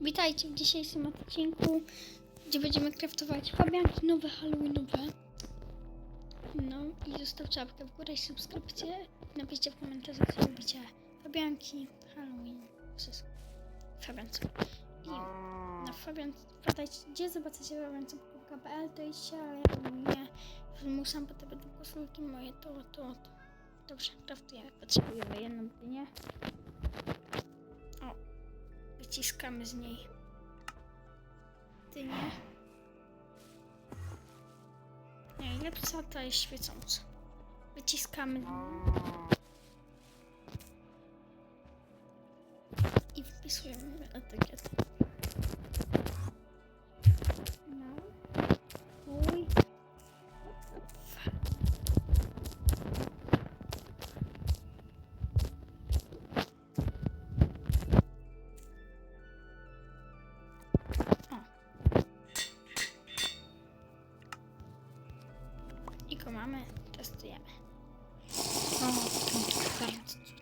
Witajcie w dzisiejszym odcinku, gdzie będziemy craftować fabianki nowe, halloweenowe. No i zostawcie łapkę w górę i subskrypcję. Napiszcie w komentarzu, co lubicie. Fabianki, Halloween, wszystko. Fabiance. I na Fabian, gdzie zobaczycie fabiance.pl, to idźcie, ale ja nie muszę, bo to będą koszulki moje, to, to, to. Dobrze, craftujemy. Potrzebujemy jedną dynię. Wyciskamy z niej dynię. Najlepsza to jest świecąca. Wyciskamy i wpisujemy etykietę. Mamy, testujemy. O, bardzo.